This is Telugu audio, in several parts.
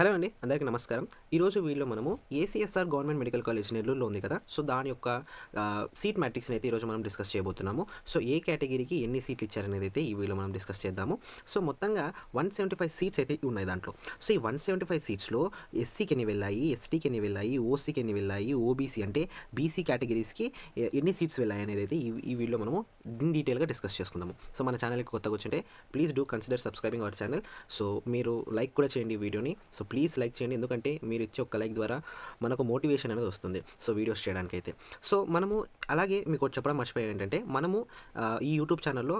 హలో అండి అందరికీ నమస్కారం. ఈరోజు వీడియోలో మనము ఏసీఎస్ఆర్ గవర్నమెంట్ మెడికల్ కాలేజ్ నెల్లూరులో ఉంది కదా. సో దాని యొక్క సీట్ మ్యాట్రిక్స్ని అయితే ఈరోజు మనం డిస్కస్ చేయబోతున్నాము. సో ఏ కేటగిరీకి ఎన్ని సీట్లు ఇచ్చారనేది అయితే ఈ వీడియోలో మనం డిస్కస్ చేద్దాము. సో మొత్తంగా వన్ సెవెంటీ ఫైవ్ సీట్స్ అయితే ఉన్నాయి దాంట్లో. సో ఈ వన్ సెవెంటీ ఫైవ్ సీట్స్లో ఎస్సీకి ఎన్ని వెళ్ళాయి ఎస్టీకి ఎన్ని వెళ్ళాయి ఓసీకి ఎన్ని వెళ్ళాయి ఓబీసీ అంటే బీసీ కేటగిరీస్కి ఎన్ని సీట్స్ వెళ్ళాయి అనేది అయితే ఈ ఈ వీడియోలో మనము ఇన్ డీటెయిల్గా డిస్కస్ చేసుకుందాము. సో మన ఛానల్కి కొత్తగా వచ్చింటే please do consider subscribing our channel. So మీరు లైక్ కూడా చేయండి ఈ వీడియోని. సో ప్లీజ్ లైక్ చేయండి. ఎందుకంటే మీరు ఇచ్చే ఒక లైక్ ద్వారా మనకు మోటివేషన్ అనేది వస్తుంది. సో వీడియోస్ చేయడానికి అయితే సో మనము అలాగే మీకు ఒకటి చెప్పడం మర్చిపోయాయి ఏంటంటే మనము ఈ యూట్యూబ్ ఛానల్లో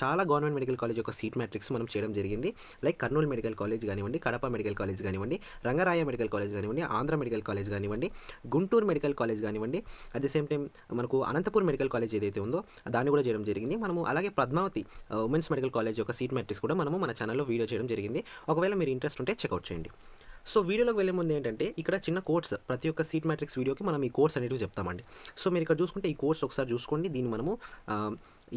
చాలా గవర్నమెంట్ మెడికల్ కాలేజ్ యొక్క సీట్ మ్యాట్రిక్స్ మనం చేయడం జరిగింది. లైక్ కర్నూలు మెడికల్ కాలేజ్ కానివ్వండి కడప మెడికల్ కాలేజ్ కానివ్వండి రంగరాయ మెడికల్ కాలేజ్ కానివ్వండి ఆంధ్ర మెడికల్ కాలేజ్ కానివ్వండి గుంటూరు మెడికల్ కాలేజ్ కానివ్వండి అట్ ది సేమ్ టైం మనకు అనంతపూర్ మెడికల్ కాలేజ్ ఏదైతే ఉందో దాన్ని కూడా చేయడం జరిగింది. మనము అలాగే పద్మావతి ఉమెన్స్ మెడికల్ కాలేజ్ యొక్క సీట్ మ్యాట్రిక్స్ కూడా మనము మన ఛానల్లో వీడియో చేయడం జరిగింది. ఒకవేళ మీరు ఇంట్రెస్ట్ ఉంటే చెక్అవుట్ చేయండి. సో వీడియోలోకి వెళ్ళే ముందు ఏంటంటే ఇక్కడ చిన్న కోర్స్ ప్రతి ఒక్క సీట్ మ్యాట్రిక్స్ వీడియోకి మనం ఈ కోర్స్ అనేటివి చెప్తామండి. సో మీరు ఇక్కడ చూసుకుంటే ఈ కోర్స్ ఒకసారి చూసుకోండి. దీన్ని మనము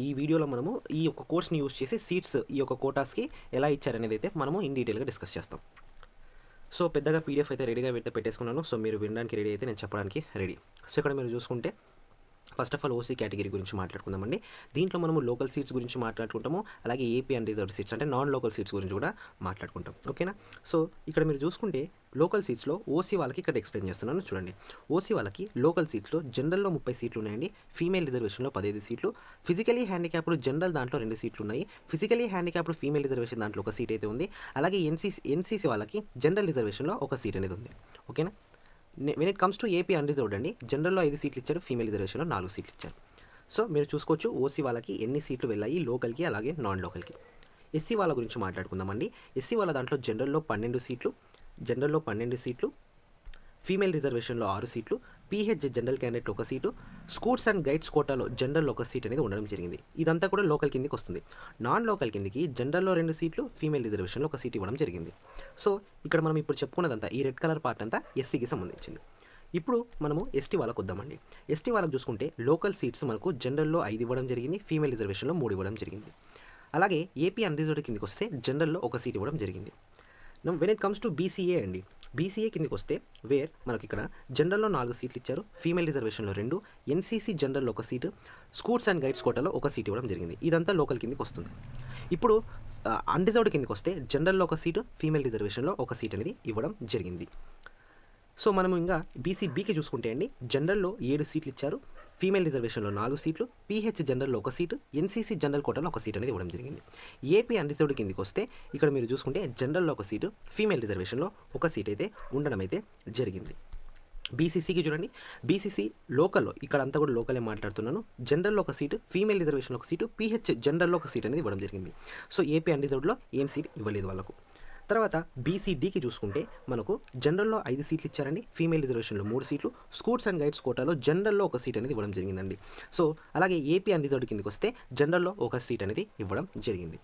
ఈ వీడియోలో మనము ఈ యొక్క కోర్స్ని యూస్ చేసి సీట్స్ ఈ యొక్క కోటాస్కి ఎలా ఇచ్చారనేది అయితే మనము ఇన్ డీటెయిల్గా డిస్కస్ చేస్తాం. సో పెద్దగా పీడిఎఫ్ అయితే రెడీగా పెడితే పెట్టేసుకున్నాను. సో మీరు వినడానికి రెడీ అయితే నేను చెప్పడానికి రెడీ సో ఇక్కడ మీరు చూసుకుంటే first of all OC category గురించి మాట్లాడుకుందామండి. దీంట్లో మనము లోకల్ సీట్స్ గురించి మాట్లాడుకుంటాము. అలాగే ఏపీ అండ్ రిజర్వ్ సీట్స్ అంటే నాన్ లోకల్ సీట్స్ గురించి కూడా మాట్లాడుకుంటాం. ఓకేనా సో ఇక్కడ మీరు చూసుకుంటే లోకల్ సీట్స్లో ఓసీ వాళ్ళకి ఇక్కడ ఎక్స్ప్లెయిన్ చేస్తున్నాను చూడండి. ఓసీ వాళ్ళకి లోకల్ సీట్స్లో జనరల్లో ముప్పై సీట్లు ఉన్నాయండి. ఫీమేల్ రిజర్వేషన్లో పదిహేను సీట్లు ఫిజికలీ హ్యాండిక్యాప్డ్ జనరల్ దాంట్లో రెండు సీట్లు ఉన్నాయి. ఫిజికలీ హ్యాండిక్యాప్డ్ ఫీమేల్ రిజర్వేషన్ దాంట్లో ఒక సీట్ అయితే ఉంది. అలాగే ఎన్సీసీ ఎన్సీసీ వాళ్ళకి జనరల్ రిజర్వేషన్లో ఒక సీట్ అనేది ఉంది. ఓకేనా when it comes to AP unreserved అండి జనరల్లో ఐదు సీట్లు ఇచ్చారు ఫీమేల్ రిజర్వేషన్లో నాలుగు సీట్లు ఇచ్చారు. సో మీరు చూసుకోవచ్చు ఓసీ వాళ్ళకి ఎన్ని సీట్లు వెళ్ళాయి లోకల్కి అలాగే నాన్ లోకల్కి ఎస్సీ వాళ్ళ గురించి మాట్లాడుకుందామండి. ఎస్సీ వాళ్ళ దాంట్లో జనరల్లో పన్నెండు సీట్లు జనరల్లో పన్నెండు సీట్లు ఫీమేల్ రిజర్వేషన్లో ఆరు సీట్లు పీహెచ్ జనరల్ క్యాండిడేట్ ఒక సీటు స్కూట్స్ అండ్ గైడ్స్ కోటాలో జనరల్ ఒక సీట్ అనేది ఉండడం జరిగింది. ఇదంతా కూడా లోకల్ కిందికి వస్తుంది. నాన్ లోకల్ కిందికి జనరల్లో రెండు సీట్లు ఫీమేల్ రిజర్వేషన్లో ఒక సీట్ ఇవ్వడం జరిగింది. సో ఇక్కడ మనం ఇప్పుడు చెప్పుకున్నదంతా ఈ రెడ్ కలర్ పార్ట్ అంతా ఎస్సీకి సంబంధించింది. ఇప్పుడు మనము ఎస్టీ వాళ్ళకు వద్దామండి. ఎస్టీ వాళ్ళకు చూసుకుంటే లోకల్ సీట్స్ మనకు జనరల్లో ఐదు ఇవ్వడం జరిగింది ఫీమేల్ రిజర్వేషన్లో మూడు ఇవ్వడం జరిగింది. అలాగే ఏపీ అన్రిజర్వ్డ్ కిందకి వస్తే జనరల్లో ఒక సీట్ ఇవ్వడం జరిగింది. When it comes to BCA అండి బీసీఏ కిందకి వస్తే వేర్ మనకి ఇక్కడ జనరల్లో నాలుగు సీట్లు ఇచ్చారు ఫీమేల్ రిజర్వేషన్లో రెండు ఎన్సీసీ జనరల్లో ఒక సీటు స్కూట్స్ అండ్ గైడ్స్ కోటాలో ఒక సీట్ ఇవ్వడం జరిగింది. ఇదంతా లోకల్ కిందకి వస్తుంది. ఇప్పుడు అన్రిజర్వ్డ్ కిందకి వస్తే జనరల్లో ఒక సీటు ఫీమేల్ రిజర్వేషన్లో ఒక సీట్ అనేది ఇవ్వడం జరిగింది. సో మనం ఇంకా బీసీబీకి చూసుకుంటే అండి జనరల్లో ఏడు సీట్లు ఇచ్చారు ఫీమేల్ రిజర్వేషన్లో నాలుగు సీట్లు పీహెచ్ జనరల్లో ఒక సీటు ఎన్సీసీ జనరల్ కోటాలో ఒక సీట్ అనేది ఇవ్వడం జరిగింది. ఏపీ అన్రిజర్వ్డ్ కిందకి వస్తే ఇక్కడ మీరు చూసుకుంటే జనరల్లో ఒక సీటు ఫీమేల్ రిజర్వేషన్లో ఒక సీట్ అయితే ఉండడం అయితే జరిగింది. బీసీసీకి చూడండి. బీసీసీ లోకల్లో ఇక్కడ అంతా కూడా లోకలే మాట్లాడుతున్నాను. జనరల్లో ఒక సీటు ఫీమేల్ రిజర్వేషన్లో ఒక సీటు పీహెచ్ జనరల్లో ఒక సీట్ అనేది ఇవ్వడం జరిగింది. సో ఏపీ అన్రిజర్వ్డ్లో ఏం సీట్ ఇవ్వలేదు వాళ్ళకు. తర్వాత బీసీడీకి చూసుకుంటే మనకు జనరల్లో ఐదు సీట్లు ఇచ్చారండి. ఫీమేల్ రిజర్వేషన్లో మూడు సీట్లు. స్కూట్స్ అండ్ గైడ్స్ కోటాలో జనరల్లో ఒక సీట్ అనేది ఇవ్వడం జరిగిందండి. సో అలాగే ఏపీ అన్రిజర్వ్డ్ కిందకి వస్తే జనరల్లో ఒక సీట్ అనేది ఇవ్వడం జరిగింది.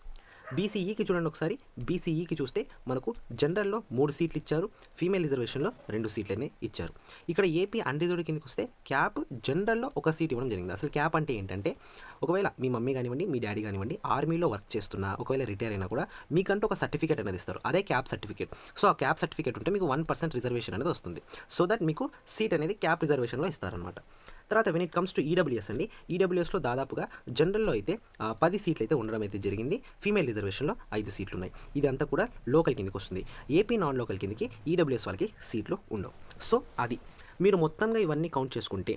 బీసీఈకి చూడండి ఒకసారి. బీసీఈకి చూస్తే మనకు జనరల్లో మూడు సీట్లు ఇచ్చారు. ఫీమేల్ రిజర్వేషన్లో రెండు సీట్లనే ఇచ్చారు. ఇక్కడ ఏపీ అన్రిజర్వ్డ్ కిందకి వస్తే క్యాప్ జనరల్లో ఒక సీట్ ఇవ్వడం జరిగింది. అసలు క్యాప్ అంటే ఏంటంటే ఒకవేళ మీ మమ్మీ కానివ్వండి మీ డాడీ కానివ్వండి ఆర్మీలో వర్క్ చేస్తున్నా ఒకవేళ రిటైర్ అయినా కూడా మీకంటూ ఒక సర్టిఫికేట్ అనేది ఇస్తారు. అదే క్యాప్ సర్టిఫికేట్. సో ఆ క్యాప్ సర్టిఫికేట్ ఉంటే మీకు వన్ పర్సెంట్ రిజర్వేషన్ అనేది వస్తుంది. సో దట్ మీకు సీట్ అనేది క్యాప్ రిజర్వేషన్లో ఇస్తారనమాట తర్వాత when it comes to EWS అండి ఈడబ్ల్యూఎస్లో దాదాపుగా జనరల్లో అయితే పది సీట్లు అయితే ఉండడం అయితే జరిగింది. ఫీమేల్ రిజర్వేషన్లో ఐదు సీట్లు ఉన్నాయి. ఇదంతా కూడా లోకల్ కిందకి వస్తుంది. ఏపీ నాన్ లోకల్ కిందకి ఈడబ్ల్యూఎస్ వాళ్ళకి సీట్లు ఉండవు. సో అది. మీరు మొత్తంగా ఇవన్నీ కౌంట్ చేసుకుంటే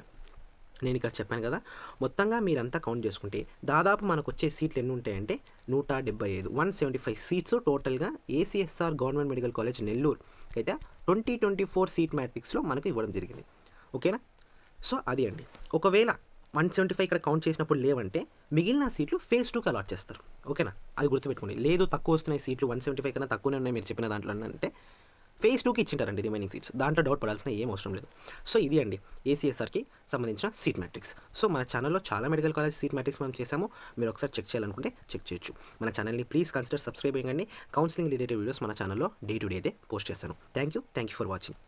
నేను ఇక్కడ చెప్పాను కదా మొత్తంగా మీరంతా కౌంట్ చేసుకుంటే దాదాపు మనకు వచ్చే సీట్లు ఎన్ని ఉంటాయంటే నూట డెబ్బై ఐదు. వన్ సెవెంటీ ఫైవ్ సీట్స్ టోటల్గా ACSR government medical college Nellore. అయితే ట్వంటీ ట్వంటీ ఫోర్ సీట్ మ్యాట్రిక్స్లో మనకు ఇవ్వడం జరిగింది. ఓకేనా? సో అది అండి. ఒకవేళ వన్ సెవెంటీ ఫైవ్ ఇక్కడ కౌంట్ చేసినప్పుడు లేవంటే మిగిలిన సీట్లు ఫేజ్ టూకి అలాట్ చేస్తారు. ఓకేనా? అది గుర్తుపెట్టుకోండి. లేదు తక్కువ వస్తున్నాయి సీట్లు వన్ సెవెంటీ ఫైవ్ కన్నా తక్కువనే ఉన్నాయి మీరు చెప్పిన దాంట్లో అంటే ఫేజ్ టూకి ఇచ్చింటారండి రిమైనింగ్ సీట్స్ దాంట్లో డౌట్ పడాల్సిన ఏం అవసరం లేదు. సో ఇది అండి ఏసీఎస్ఆర్కి సంబంధించిన సీట్ మ్యాట్రిక్స్ సో మన ఛానల్లో చాలా మెడికల్ కాలేజ్ సీట్ మ్యాట్రిక్స్ మనం చేసాము మీరు ఒకసారి చెక్ చేయాలనుకుంటే చెక్ చేయొచ్చు. మన ఛానల్ని ప్లీజ్ కన్సిడర్ సబ్స్క్రైబ్ చేయండి. కౌన్సిలింగ్ రిలేటెడ్ వీడియోస్ మన ఛానల్లో డే టు డే అయితే పోస్ట్ చేస్తాను. Thank you thank you for watching